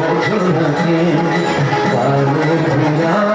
বছর থাকে কালো